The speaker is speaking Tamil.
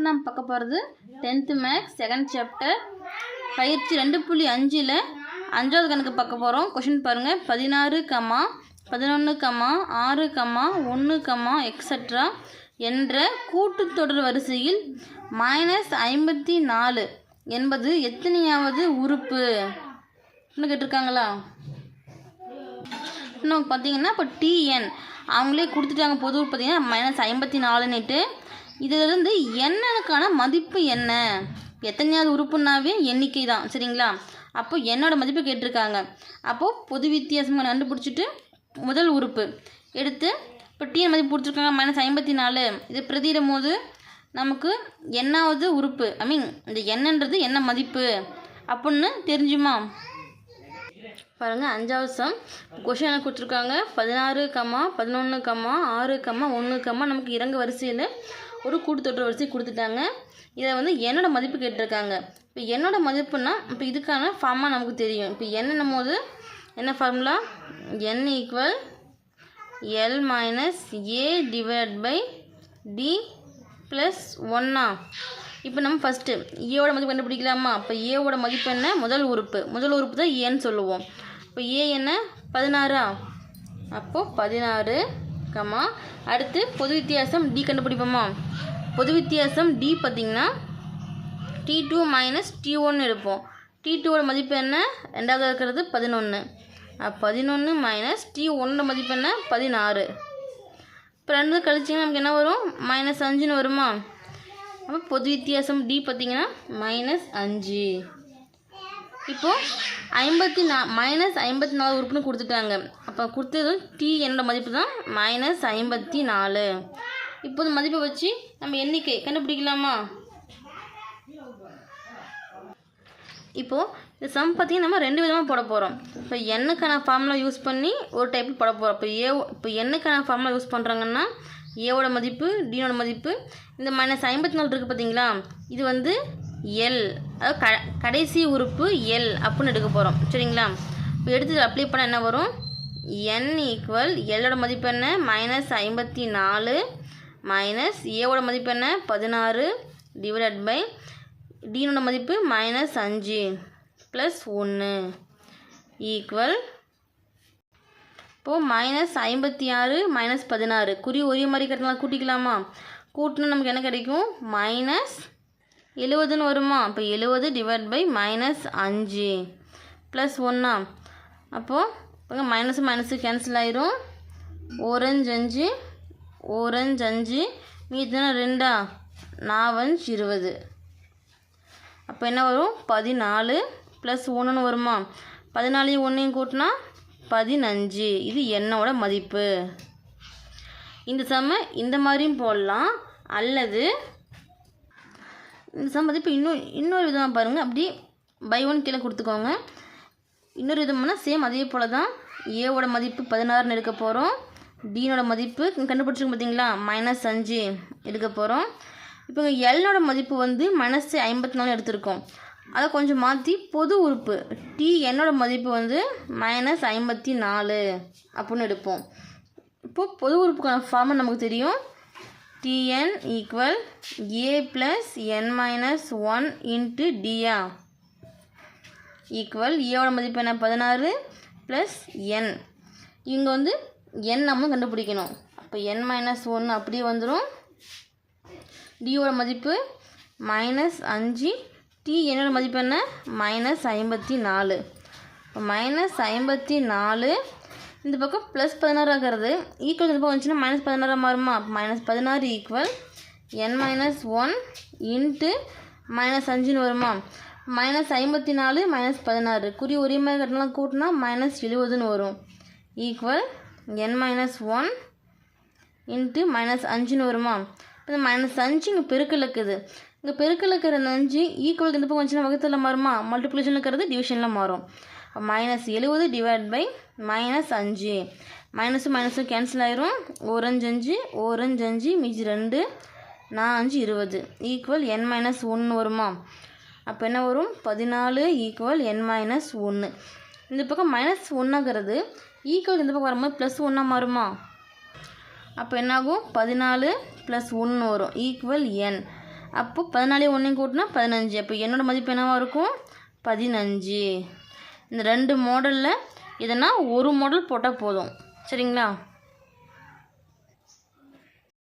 இப்போ நம்ம பார்க்க போகிறது டென்த்து மேக்ஸ் செகண்ட் சாப்டர் பயிற்சி ரெண்டு புள்ளி அஞ்சில் அஞ்சாவது கணக்கு பார்க்க போகிறோம். கொஷின் பாருங்கள் பதினாறு கம்மா பதினொன்று கமா ஆறு கம்மா ஒன்று கம்மா எக்ஸட்ரா என்ற கூட்டுத்தொடர் வரிசையில் மைனஸ் ஐம்பத்தி நாலு என்பது எத்தனையாவது உறுப்பு? இன்னும் கேட்டிருக்காங்களா? இன்னும் பார்த்தீங்கன்னா இப்போ டிஎன் அவங்களே கொடுத்துட்டாங்க பொது பார்த்தீங்கன்னா மைனஸ் ஐம்பத்தி நாலுன்னுட்டு. இதிலிருந்து என்னனுக்கான மதிப்பு என்ன? எத்தனையாவது உறுப்புனாவே எண்ணிக்கை தான் சரிங்களா? அப்போ என்னோட மதிப்பு கேட்டிருக்காங்க. அப்போது பொது வித்தியாசமாக கண்டுபிடிச்சிட்டு முதல் உறுப்பு. எடுத்து இப்போ டிஎன் மதிப்பு கொடுத்துருக்காங்க மைனஸ் ஐம்பத்தி நாலு இது பிரதிடும் போது நமக்கு என்னாவது உறுப்பு. ஐ மீன் இந்த என்னன்றது என்ன மதிப்பு? அப்படின்னு தெரிஞ்சுமா? பாருங்கள் அஞ்சாவது சம். கொஷின் என்ன கொடுத்துருக்காங்க. பதினாறு கம்மா பதினொன்று கம்மா ஆறு கம்மா ஒன்று கம்மா. நமக்கு இறங்க வரிசையில் ஒரு கூட்டுத்தொற்று வரிசை கொடுத்துட்டாங்க. இதை வந்து என்னோடய மதிப்பு கேட்டிருக்காங்க. இப்போ என்னோடய மதிப்புனா இப்போ இதுக்கான ஃபார்மாக நமக்கு தெரியும். இப்போ என்னன்னும் போது என்ன formula n equal l minus a divide by d plus ஒன்னா இப்போ நம்ம ஃபஸ்ட்டு ஏவோட மதிப்பு கண்டுபிடிக்கலாமா? இப்போ ஏவோட மதிப்பு என்ன? முதல் உறுப்பு. முதல் உறுப்பு தான் ஏன்னு சொல்லுவோம். இப்போ ஏ என்ன? பதினாறா? அப்போது பதினாறு கம்மா அடுத்து பொது வித்தியாசம் டி கண்டுபிடிப்போமா? பொது வித்தியாசம் டி பார்த்திங்கன்னா டி டூ மைனஸ் டி ஒன்று எடுப்போம். டி டூவோட மதிப்பு என்ன? ரெண்டாவது இருக்கிறது பதினொன்று பதினொன்று மைனஸ் டி ஒன்னோட மதிப்பு என்ன? பதினாறு. இப்போ ரெண்டு கழிச்சிங்கன்னா நமக்கு என்ன வரும்? மைனஸ் அஞ்சுன்னு வருமா? அப்போ பொது வித்தியாசம் டி பார்த்தீங்கன்னா மைனஸ் அஞ்சு. இப்போது ஐம்பத்தி நா மைனஸ் ஐம்பத்தி நாலு உறுப்புன்னு கொடுத்துட்டாங்க. அப்போ கொடுத்தது டி என்னோட மதிப்பு தான் மைனஸ் ஐம்பத்தி நாலு. இப்போது மதிப்பை வச்சு நம்ம எண்ணிக்கை கண்டுபிடிக்கலாமா? இப்போது இந்த சம் பார்த்திங்கன்னா நம்ம ரெண்டு விதமாக போட போகிறோம் இப்போ எண்ணுக்கான ஃபார்முலா யூஸ் பண்ணி ஒரு டைப்பில் போட போகிறோம் இப்போ ஏ இப்போ எண்ணுக்கான ஃபார்முலா யூஸ் பண்ணுறாங்கன்னா ஏவோட மதிப்பு டியோட மதிப்பு இந்த மைனஸ் ஐம்பத்தி நாலு இருக்குது பார்த்தீங்களா இது வந்து எல் அதாவது க கடைசி உறுப்பு எல் அப்படின்னு எடுக்க போகிறோம் சரிங்களா? இப்போ எடுத்து அப்ளை பண்ண என்ன வரும்? என் ஈக்குவல் எல்லோட மதிப்பு என்ன? மைனஸ் ஐம்பத்தி நாலு மைனஸ் ஏவோட மதிப்பு என்ன? பதினாறு டிவைடட் பை டீனோட மதிப்பு மைனஸ் அஞ்சு ப்ளஸ் ஒன்று ஈக்குவல் இப்போது மைனஸ் ஐம்பத்தி ஆறு மைனஸ் பதினாறு. குறி ஒரே மாதிரி கிடைக்கலாம் கூட்டிக்கலாமா? கூட்டினா நமக்கு என்ன கிடைக்கும்? மைனஸ் எழுபதுன்னு வருமா? இப்போ எழுவது டிவைட் பை மைனஸ் அஞ்சு. ப்ளஸ் ஒன்றா அப்போது இப்போ மைனஸ் மைனஸு கேன்சல் ஆயிரும். ஓரஞ்சு அஞ்சு ஓரஞ்சு அஞ்சு. மீதுனா ரெண்டா? நாவஞ்சு இருபது. அப்போ என்ன வரும்? பதினாலு ப்ளஸ் ஒன்றுன்னு வருமா? பதினாலையும் ஒன்றையும் கூட்டினா பதினஞ்சு. இது என்னோட மதிப்பு. இந்த சம இந்த மாதிரியும் போடலாம். அல்லது இந்த சம் மதிப்பு இன்னும் இன்னொரு விதமாக பாருங்கள் அப்படி பை ஒன் கீழே கொடுத்துக்கோங்க. இன்னொரு விதம்னா சேம் அதே போல் தான் ஏவோட மதிப்பு பதினாறுன்னு எடுக்க போகிறோம் டீனோட மதிப்பு கண்டுபிடிச்சிருக்கோம் பார்த்தீங்களா மைனஸ் அஞ்சு எடுக்க போகிறோம் இப்போ எல்னோட மதிப்பு வந்து மைனஸ் ஐம்பத்தி நாலு எடுத்திருக்கோம். அதை கொஞ்சம் மாற்றி பொது உறுப்பு டி என்னோட மதிப்பு வந்து மைனஸ் ஐம்பத்தி நாலு அப்படின்னு எடுப்போம். இப்போது பொது உறுப்புக்கான ஃபார்மை நமக்கு தெரியும். T n equal a plus n minus one into Diya equal ஏவோட மதிப்பு என்ன? பதினாறு ப்ளஸ் என் இங்கே வந்து என் நம்ம கண்டுபிடிக்கணும். அப்போ என் மைனஸ் ஒன்று அப்படியே வந்துடும் டியோட மதிப்பு மைனஸ் அஞ்சு. டி என்னோட மதிப்பு என்ன? மைனஸ் ஐம்பத்தி நாலு. இப்போ மைனஸ் ஐம்பத்தி நாலு இந்த பக்கம் ப்ளஸ் பதினாறாகிறது ஈக்குவல் இந்த பக்கம் வந்துச்சுன்னா மைனஸ் பதினாறாக மாறுமா? மைனஸ் பதினாறு equal n minus one into minus அஞ்சுன்னு வருமா? மைனஸ் ஐம்பத்தி நாலு மைனஸ் பதினாறு. குறி ஒரே மாதிரி கட்டணம் கூட்டினா மைனஸ் எழுபதுன்னு வரும். Equal n minus one into minus அஞ்சுன்னு வருமா? இந்த மைனஸ் அஞ்சு இங்கே பெருக்கல் இருக்குது. இங்கே பெருக்கல் இருக்கிற அஞ்சு ஈக்குவல் இந்த பக்கம் வந்துச்சுன்னா வகுத்தில் மாறுமா? மல்டிப்ளிகேஷன் இருக்கிறது டிவிஷனில் மாறும். மைனஸ் எழுபது டிவைட் பை மைனஸ் அஞ்சு. மைனஸும் மைனஸும் கேன்சல் ஆயிரும். ஓரஞ்சு அஞ்சு ஓரஞ்சு அஞ்சு மிஞ்சி ரெண்டு நான் அஞ்சு இருபது. ஈக்குவல் என் மைனஸ் ஒன்று வருமா? அப்போ என்ன வரும்? பதினாலு ஈக்குவல் என் மைனஸ் ஒன்று இந்த பக்கம் மைனஸ் ஒன்றுங்கிறது ஈக்குவல் இந்த பக்கம் வரும்போது ப்ளஸ் ஒன்றா மாறுமா? அப்போ என்னாகும்? பதினாலு ப்ளஸ் ஒன்று வரும். ஈக்குவல் என் அப்போ பதினாலே ஒன்றையும் கூட்டினா பதினஞ்சு. அப்போ என்னோடய மதிப்பு என்னவாக இருக்கும்? பதினஞ்சு. இந்த ரெண்டு மாடலில் இதனால் ஒரு மாடல் போட்டால் போதும். சரிங்களா?